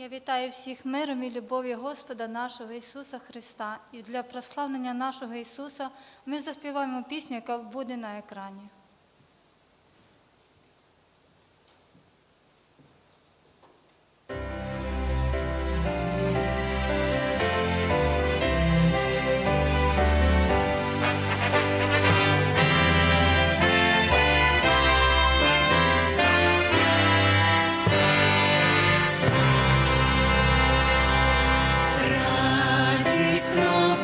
Я вітаю всіх миром і любов'ю Господа нашого Ісуса Христа. І для прославлення нашого Ісуса ми заспіваємо пісню, яка буде на екрані. Радісно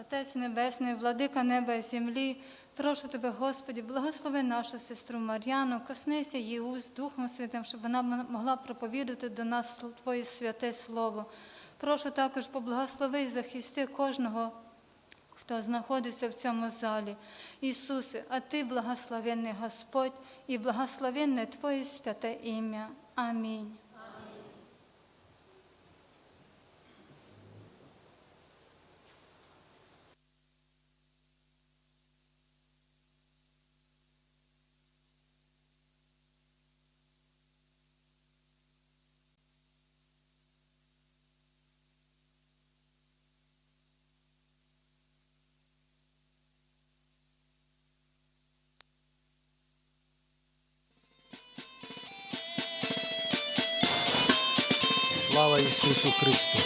Отець Небесний, владика неба і землі, прошу тебе, Господі, благослови нашу сестру Мар'яну, коснися її уст Духом Святим, щоб вона могла проповідати до нас Твоє святе Слово. Прошу також поблагослови і захисти кожного, хто знаходиться в цьому залі. Ісусе, а Ти благословенний Господь і благословенне Твоє святе ім'я. Амінь. Слава Ісусу Христу!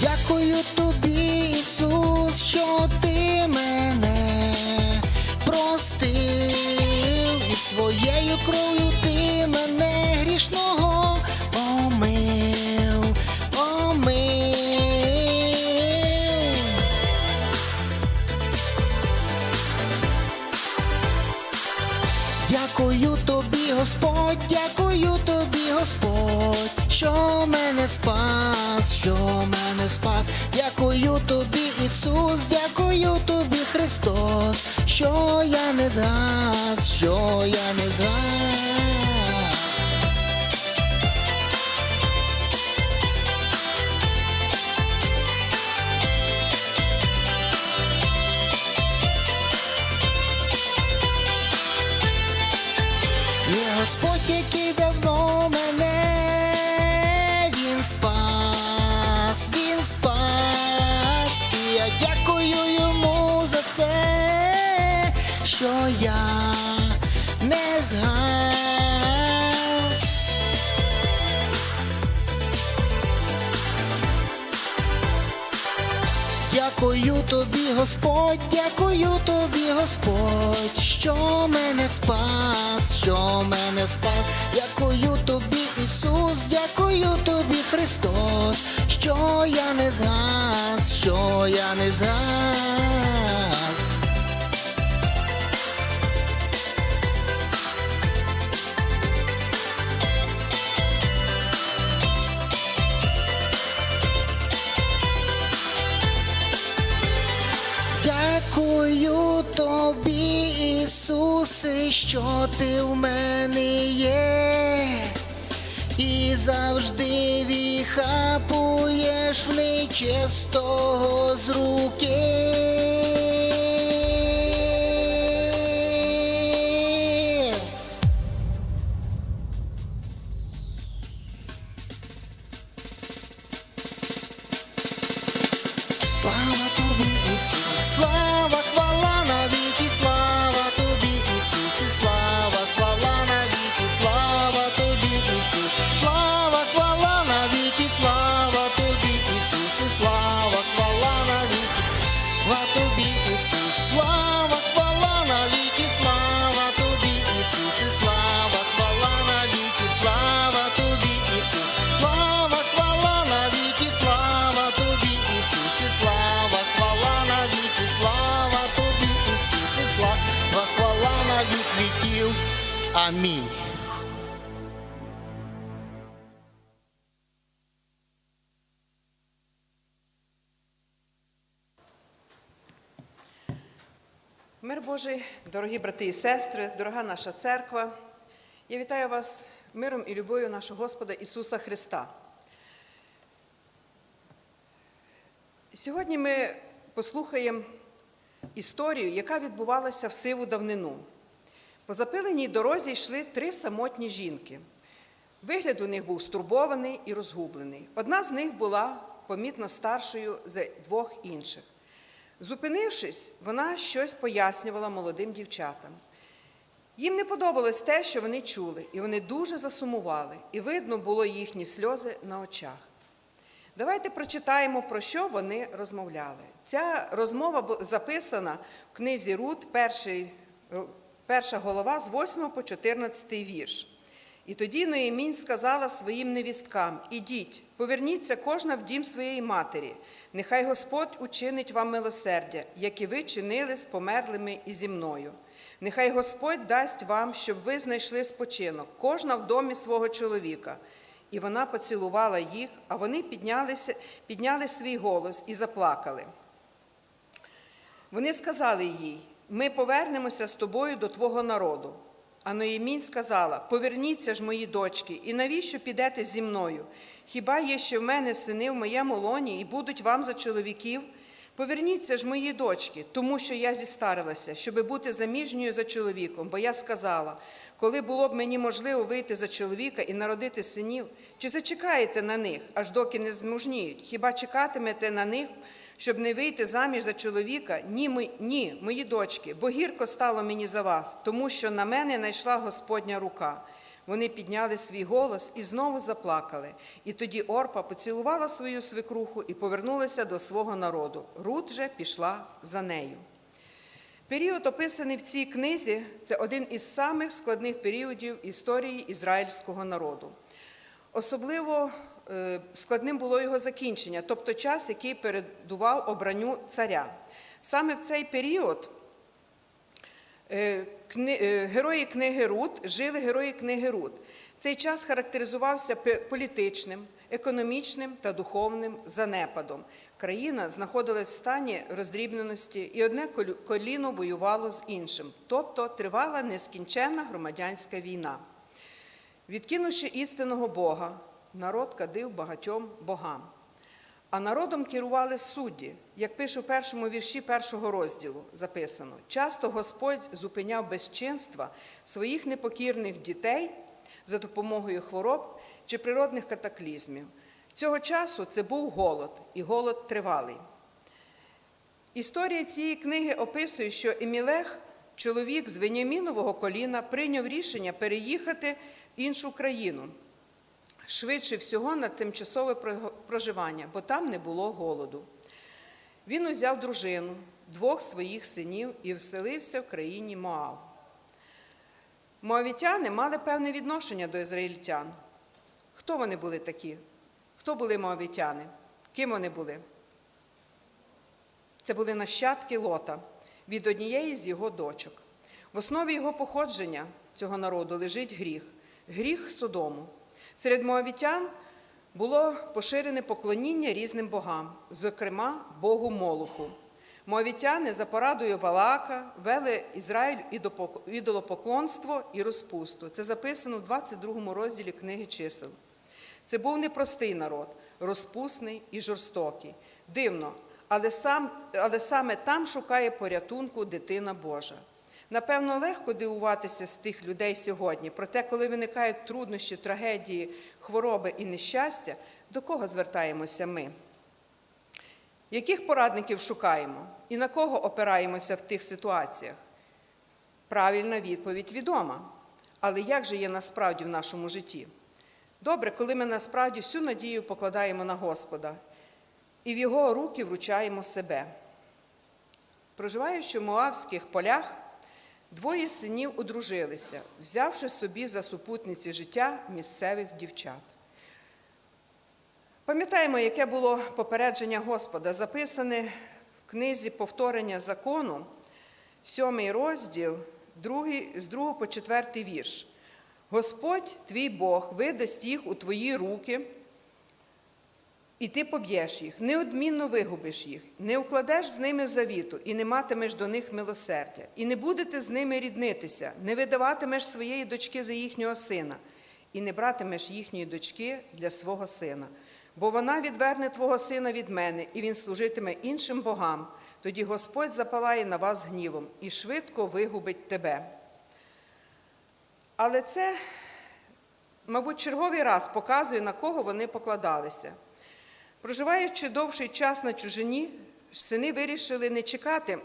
Дякую тобі, Ісус, що ти мене простив, і своєю кров'ю ти мене грішного омив, омив. Дякую тобі, Господь, дякую тобі, Господь, що мене спас, що мене спас, дякую тобі, Ісус, дякую тобі, Христос, що я не згас, що я не згас. Господь, який давно мене Дякую тобі, Господь, дякую тобі, Господь, що мене спас, що мене спас, дякую тобі, Ісус, дякую тобі, Христос, що я не згас, що я не згас. Ісусе, що ти в мене є, і завжди віхапуєш в нечистого з руки. Божий, дорогі брати і сестри, дорога наша церква. Я вітаю вас миром і любов'ю нашого Господа Ісуса Христа. Сьогодні ми послухаємо історію, яка відбувалася в сиву давнину. По запиленій дорозі йшли три самотні жінки. Вигляд у них був стурбований і розгублений. Одна з них була помітно старшою за двох інших. Зупинившись, вона щось пояснювала молодим дівчатам. Їм не подобалось те, що вони чули, і вони дуже засумували, і видно було їхні сльози на очах. Давайте прочитаємо, про що вони розмовляли. Ця розмова записана в книзі Рут, перший, перша голова з 8 по 14 вірш. І тоді Ноємінь сказала своїм невісткам: Ідіть, поверніться кожна в дім своєї матері. Нехай Господь учинить вам милосердя, як і ви чинили з померлими і зі мною. Нехай Господь дасть вам, щоб ви знайшли спочинок, кожна в домі свого чоловіка. І вона поцілувала їх, а вони піднялися, підняли свій голос і заплакали. Вони сказали їй: Ми повернемося з тобою до твого народу. А Ноємінь сказала: Поверніться ж, мої дочки, і навіщо підете зі мною? Хіба є ще в мене сини в моєму лоні і будуть вам за чоловіків? Поверніться ж, мої дочки, тому що я зістарилася, щоби бути заміжньою за чоловіком, бо я сказала, коли було б мені можливо вийти за чоловіка і народити синів, чи зачекаєте на них, аж доки не змужніють? Хіба чекатимете на них, щоб не вийти заміж за чоловіка? Ні, ми, ні, мої дочки, бо гірко стало мені за вас, тому що на мене найшла Господня рука. Вони підняли свій голос і знову заплакали. І тоді Орпа поцілувала свою свекруху і повернулася до свого народу. Рут же пішла за нею. Період, описаний в цій книзі, це один із самих складних періодів історії ізраїльського народу. Особливо складним було його закінчення, тобто час, який передував обранню царя. Саме в цей період е, е, герої книги Рут жили герої книги Рут. Цей час характеризувався політичним, економічним та духовним занепадом. Країна знаходилась в стані роздрібненості, і одне коліно воювало з іншим, тобто тривала нескінченна громадянська війна. Відкинувши істинного Бога, народ кадив багатьом богам. А народом керували судді, як пише в першому вірші першого розділу записано. Часто Господь зупиняв безчинства своїх непокірних дітей за допомогою хвороб чи природних катаклізмів. Цього часу це був голод, і голод тривалий. Історія цієї книги описує, що Емілех, чоловік з Веніамінового коліна, прийняв рішення переїхати в іншу країну, швидше всього на тимчасове проживання, бо там не було голоду. Він узяв дружину, двох своїх синів і вселився в країні Моав. Моавітяни мали певне відношення до ізраїльтян. Хто вони були такі? Хто були моавітяни? Ким вони були? Це були нащадки Лота від однієї з його дочок. В основі його походження цього народу лежить гріх, гріх Содому. Серед моавітян було поширене поклоніння різним богам, зокрема Богу Молоху. Моавітяни за порадою Валаака вели Ізраїль ідолопоклонство і розпусту. Це записано в 22 розділі книги чисел. Це був непростий народ, розпусний і жорстокий. Дивно, але, сам, але саме там шукає порятунку дитина Божа. Напевно, легко дивуватися з тих людей сьогодні, проте, коли виникають труднощі, трагедії, хвороби і нещастя, до кого звертаємося ми? Яких порадників шукаємо і на кого опираємося в тих ситуаціях? Правильна відповідь відома. Але як же є насправді в нашому житті? Добре, коли ми насправді всю надію покладаємо на Господа і в Його руки вручаємо себе. Проживаючи в Моавських полях, двоє синів одружилися, взявши собі за супутниці життя місцевих дівчат. Пам'ятаємо, яке було попередження Господа, записане в книзі повторення закону, сьомий розділ, другий, з 2 по 4 вірш. Господь, твій Бог, видасть їх у твої руки, і ти поб'єш їх, неодмінно вигубиш їх, не укладеш з ними завіту, і не матимеш до них милосердя, і не будете з ними ріднитися, не видаватимеш своєї дочки за їхнього сина, і не братимеш їхньої дочки для свого сина. Бо вона відверне твого сина від мене, і він служитиме іншим богам. Тоді Господь запалає на вас гнівом і швидко вигубить тебе. Але це, мабуть, черговий раз показує, на кого вони покладалися. Проживаючи довший час на чужині, сини вирішили не чекати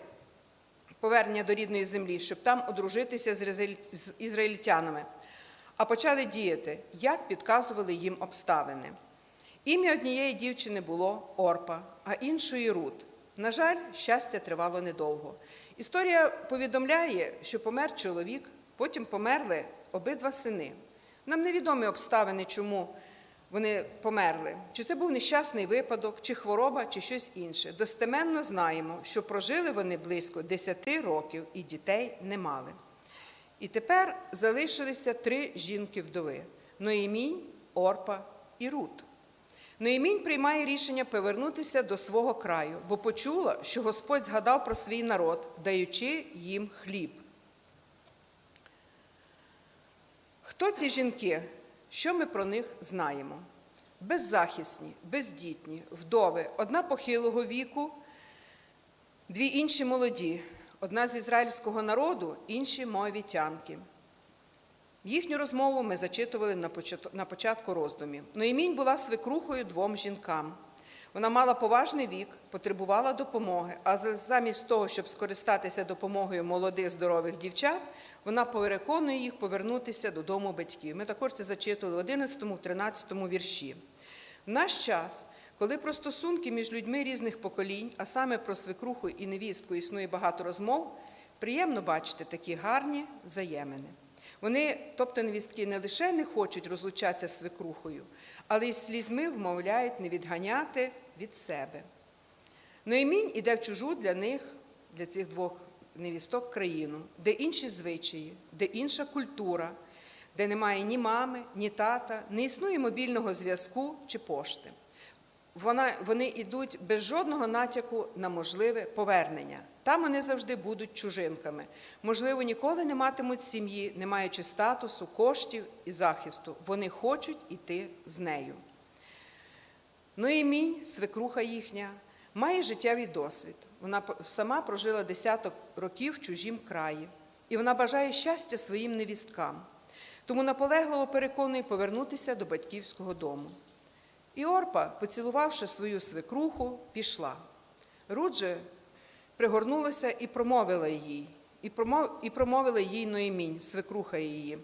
повернення до рідної землі, щоб там одружитися з ізраїль- ізраїльтянами, а почали діяти, як підказували їм обставини. Ім'я однієї дівчини було Орпа, а іншої Рут. На жаль, щастя тривало недовго. Історія повідомляє, що помер чоловік, потім померли обидва сини. Нам невідомі обставини, чому вони померли. Чи це був нещасний випадок, чи хвороба, чи щось інше. Достеменно знаємо, що прожили вони близько 10 років і дітей не мали. І тепер залишилися три жінки-вдови: Ноємінь, Орпа і Рут. Ноємінь приймає рішення повернутися до свого краю, бо почула, що Господь згадав про свій народ, даючи їм хліб. Хто ці жінки? Що ми про них знаємо? Беззахисні, бездітні, вдови, одна похилого віку, дві інші молоді, одна з ізраїльського народу, інші моавітянки. Їхню розмову ми зачитували на почат- на початку роздумів. Ноємінь була свекрухою двом жінкам. Вона мала поважний вік, потребувала допомоги, а замість того, щоб скористатися допомогою молодих здорових дівчат, вона переконує їх повернутися додому батьків. Ми також це зачитували в 11, 13 вірші. В наш час, коли про стосунки між людьми різних поколінь, а саме про свекруху і невістку існує багато розмов, приємно бачити такі гарні взаємини. Вони, тобто невістки, не лише не хочуть розлучатися з свекрухою, але й слізьми вмовляють не відганяти від себе. Ноємінь іде в чужу для них, для цих двох невісток, країну, де інші звичаї, де інша культура, де немає ні мами, ні тата, не існує мобільного зв'язку чи пошти. Вона, вони йдуть без жодного натяку на можливе повернення. Там вони завжди будуть чужинками. Можливо, ніколи не матимуть сім'ї, не маючи статусу, коштів і захисту. Вони хочуть іти з нею. Ноємінь, свекруха їхня, має життєвий досвід. Вона сама прожила десяток років в чужім краї, і вона бажає щастя своїм невісткам. Тому наполегливо переконує повернутися до батьківського дому. І Орпа, поцілувавши свою свекруху, пішла. Рут же пригорнулася і промовила їй, і і промовила їй Ноємінь, свекруха її.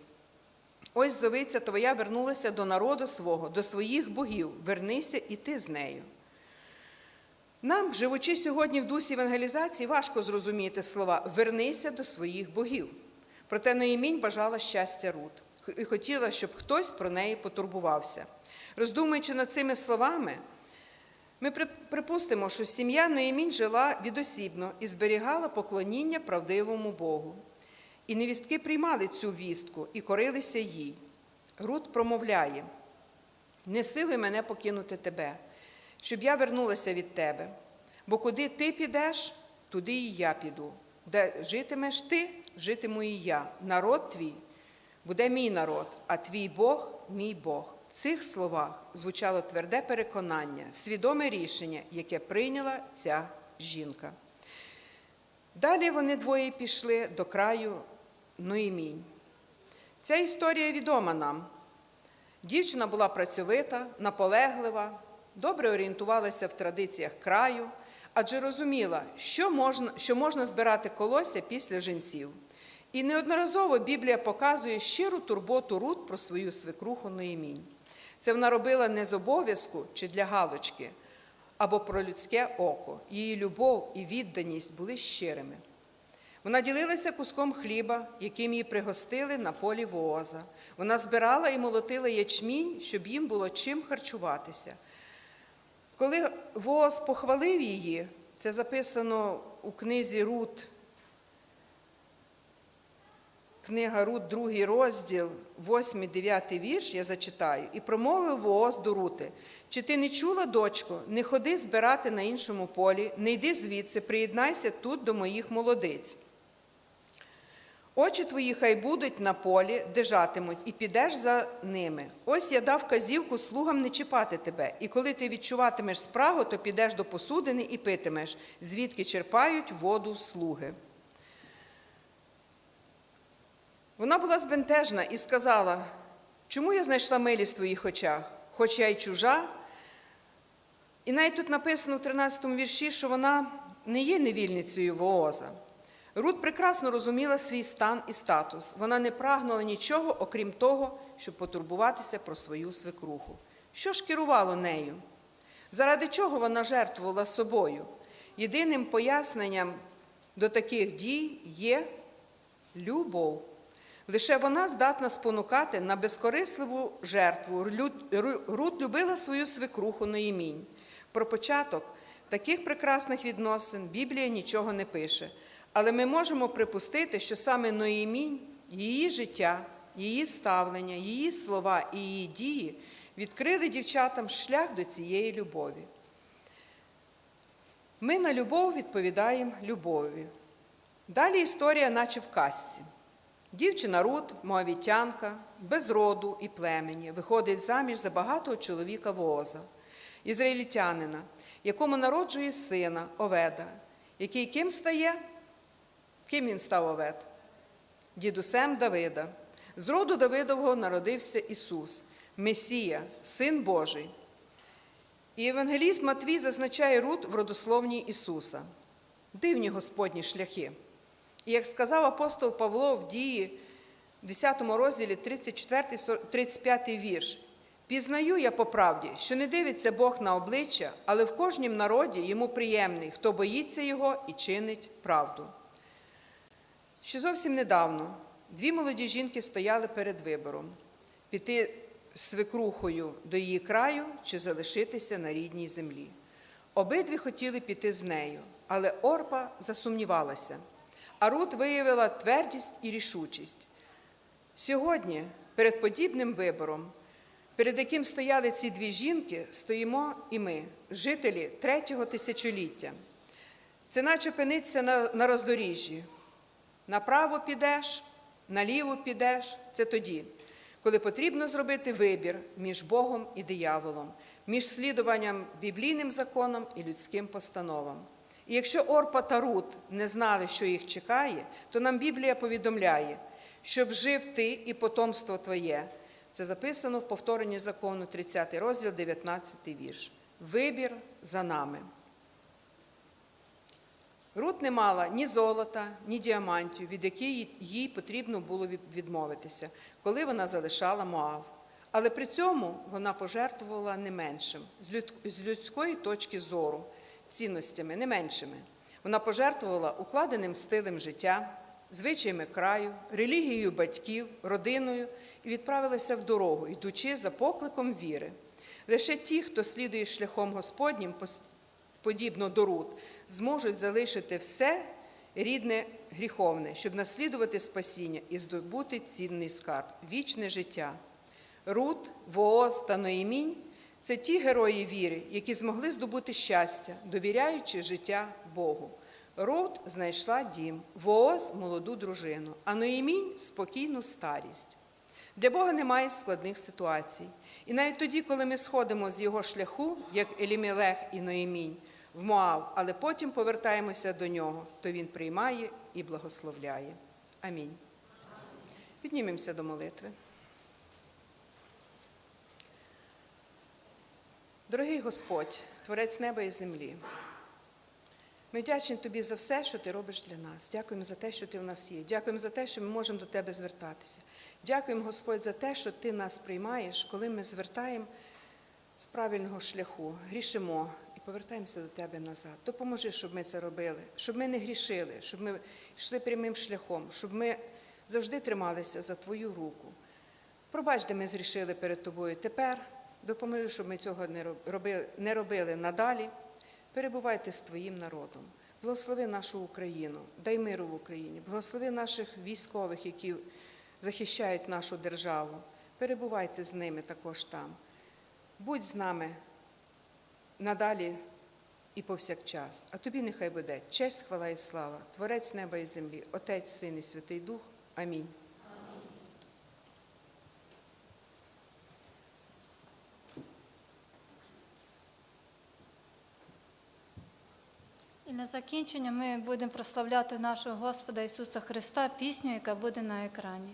Ось зовиця твоя вернулася до народу свого, до своїх богів. Вернися і ти з нею. Нам, живучи сьогодні в дусі евангелізації, важко зрозуміти слова вернися до своїх богів. Проте Ноємінь бажала щастя Рут і хотіла, щоб хтось про неї потурбувався. Роздумуючи над цими словами, ми припустимо, що сім'я Ноємінь жила відосібно і зберігала поклоніння правдивому Богу. І невістки приймали цю вістку і корилися їй. Рут промовляє: не силуй мене покинути тебе, щоб я вернулася від тебе. Бо куди ти підеш, туди і я піду. Де житимеш ти, житиму і я. Народ твій буде мій народ, а твій Бог мій Бог. В цих словах звучало тверде переконання, свідоме рішення, яке прийняла ця жінка. Далі вони двоє пішли до краю Ноємінь. Ця історія відома нам. Дівчина була працьовита, наполеглива, добре орієнтувалася в традиціях краю, адже розуміла, що можна, що можна збирати колося після жінців. І неодноразово Біблія показує щиру турботу Рут про свою свекруху Ноємінь. Це вона робила не з обов'язку чи для галочки, або про людське око. Її любов і відданість були щирими. Вона ділилася куском хліба, яким її пригостили на полі вооза. Вона збирала і молотила ячмінь, щоб їм було чим харчуватися. Коли Вооз похвалив її, це записано у книзі Рут, книга Рут, другий розділ, 8-9 вірш, я зачитаю, і промовив Вооз до Рути. Чи ти не чула, дочко, не ходи збирати на іншому полі, не йди звідси, приєднайся тут до моїх молодиць. Очі твої хай будуть на полі, де жатимуть, і підеш за ними. Ось я дав казівку слугам не чіпати тебе, і коли ти відчуватимеш спрагу, то підеш до посудини і питимеш, звідки черпають воду слуги. Вона була збентежна і сказала, чому я знайшла милість в твоїх очах, хоч я й чужа. І навіть тут написано в 13 вірші, що вона не є невільницею Вооза. Рут прекрасно розуміла свій стан і статус. Вона не прагнула нічого, окрім того, щоб потурбуватися про свою свекруху. Що ж керувало нею? Заради чого вона жертвувала собою? Єдиним поясненням до таких дій є любов. Лише вона здатна спонукати на безкорисливу жертву. Рут любила свою свекруху Ноємінь. Про початок таких прекрасних відносин Біблія нічого не пише. Але ми можемо припустити, що саме Ноємінь, її життя, її ставлення, її слова і її дії відкрили дівчатам шлях до цієї любові. Ми на любов відповідаємо любов'ю. Далі історія, наче в казці. Дівчина Рут, моавітянка, без роду і племені, виходить заміж за багатого чоловіка Вооза, ізраїльтянина, якому народжує сина Оведа, який ким стає? Ким він став Овед? Дідусем Давида. З роду Давидового народився Ісус, Месія, Син Божий. І евангеліст Матвій зазначає Рут в родословній Ісуса. Дивні Господні шляхи. І як сказав апостол Павло в дії, в 10 розділі 34-35 вірш, пізнаю я по правді, що не дивиться Бог на обличчя, але в кожнім народі йому приємний, хто боїться його і чинить правду. Ще зовсім недавно дві молоді жінки стояли перед вибором піти свекрухою до її краю чи залишитися на рідній землі. Обидві хотіли піти з нею, але Орпа засумнівалася, а Рут виявила твердість і рішучість. Сьогодні, перед подібним вибором, перед яким стояли ці дві жінки, стоїмо і ми, жителі третього тисячоліття. Це наче пиниться на, на роздоріжжі. Направо підеш, наліво підеш це тоді, коли потрібно зробити вибір між Богом і дияволом, між слідуванням біблійним законам і людським постановам. І якщо Орпа та Рут не знали, що їх чекає, то нам Біблія повідомляє, щоб жив ти і потомство твоє. Це записано в повторенні закону 30 розділ, 19 вірш. Вибір за нами. Рут не мала ні золота, ні діамантів, від яких їй потрібно було відмовитися, коли вона залишала Моав. Але при цьому вона пожертвувала не меншим з людської точки зору, цінностями не меншими. Вона пожертвувала укладеним стилем життя, звичаями краю, релігією батьків, родиною і відправилася в дорогу, йдучи за покликом віри. Лише ті, хто слідує шляхом Господнім, подібно до Рут, зможуть залишити все рідне гріховне, щоб наслідувати спасіння і здобути цінний скарб, вічне життя. Рут, Вооз та Ноїмінь – це ті герої віри, які змогли здобути щастя, довіряючи життя Богу. Рут знайшла дім, Вооз – молоду дружину, а Ноїмінь – спокійну старість. Для Бога немає складних ситуацій. І навіть тоді, коли ми сходимо з його шляху, як Елімелех і Ноємінь, в Моав, але потім повертаємося до нього, то він приймає і благословляє. Амінь. Піднімемося до молитви. Дорогий Господь, Творець неба і землі, ми вдячні тобі за все, що ти робиш для нас. Дякуємо за те, що ти в нас є. Дякуємо за те, що ми можемо до тебе звертатися. Дякуємо, Господь, за те, що ти нас приймаєш, коли ми звертаємо з правильного шляху, грішимо і повертаємося до тебе назад. Допоможи, щоб ми це робили, щоб ми не грішили, щоб ми йшли прямим шляхом, щоб ми завжди трималися за твою руку. Пробач, де ми зрішили перед тобою тепер. Допоможи, щоб ми цього не робили, не робили надалі. Перебувайте з твоїм народом. Благослови нашу Україну, дай миру в Україні, благослови наших військових, які захищають нашу державу. Перебувайте з ними також там. Будь з нами надалі і повсякчас. А тобі нехай буде честь, хвала і слава, Творець неба і землі, Отець, Син і Святий Дух. Амінь. І на закінчення ми будемо прославляти нашого Господа Ісуса Христа пісню, яка буде на екрані.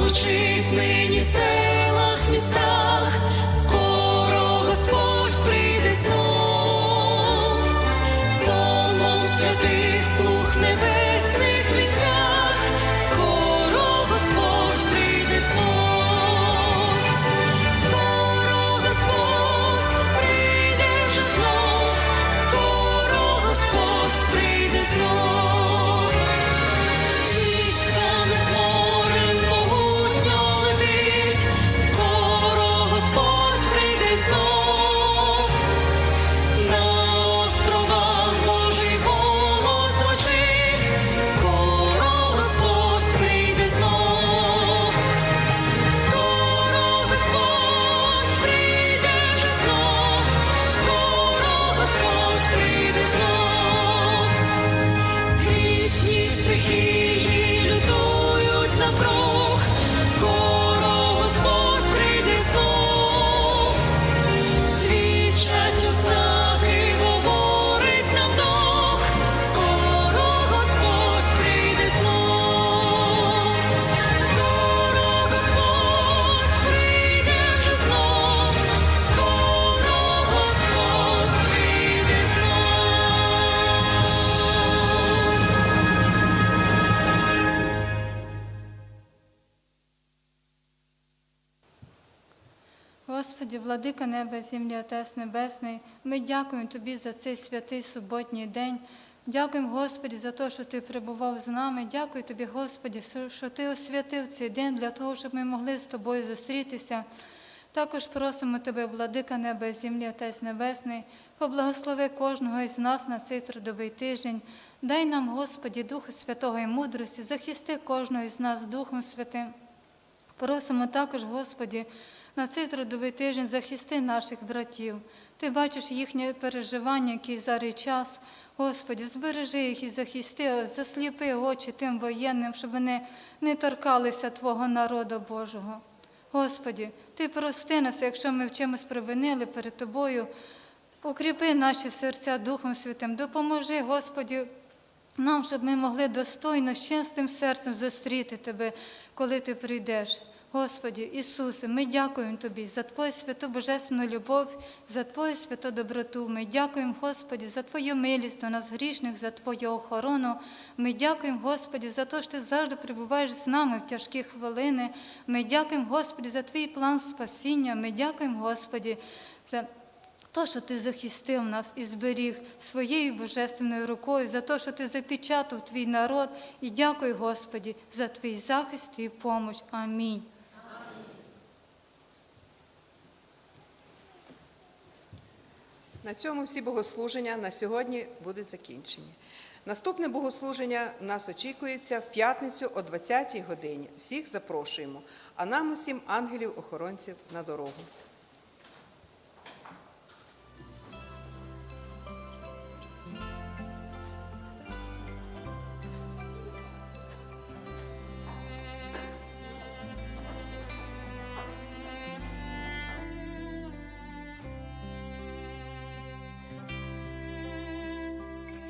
Хай прозвучить нині в селах, містах, скоро Господь прийде знов. Солом святих слух небесних владика неба, землі, Отець Небесний, ми дякуємо Тобі за цей святий суботній день. Дякуємо, Господі, за те, що Ти перебував з нами. Дякую Тобі, Господі, що Ти освятив цей день для того, щоб ми могли з тобою зустрітися. Також просимо Тебе, владика неба і землі, Отець Небесний, поблагослови кожного із нас на цей трудовий тиждень. Дай нам, Господі, Духа Святого і мудрості, захисти кожного із нас Духом Святим. Просимо також, Господі, на цей трудовий тиждень захисти наших братів. Ти бачиш їхнє переживання, який зараз час. Господі, збережи їх і захисти, засліпи очі тим воєнним, щоб вони не торкалися Твого народу Божого. Господі, Ти прости нас, якщо ми в чимось провинили перед Тобою. Укріпи наші серця Духом Святим, допоможи, Господі, нам, щоб ми могли достойно, з чистим серцем зустріти Тебе, коли Ти прийдеш. Господі, Ісусе, ми дякуємо Тобі за Твою святу божественну любов, за Твою святу доброту. Ми дякуємо, Господі, за Твою милість до нас грішних, за Твою охорону. Ми дякуємо, Господі, за те, що Ти завжди перебуваєш з нами в тяжкі хвилини. Ми дякуємо, Господі, за Твій план спасіння. Ми дякуємо, Господі, за то, що ти захистив нас і зберіг своєю божественною рукою, за те, що ти запечатав твій народ. І дякую, Господі, за твій захист і помощь. Амінь. На цьому всі богослуження на сьогодні будуть закінчені. Наступне богослуження нас очікується в п'ятницю о 20-й годині. Всіх запрошуємо, а нам усім ангелів-охоронців на дорогу.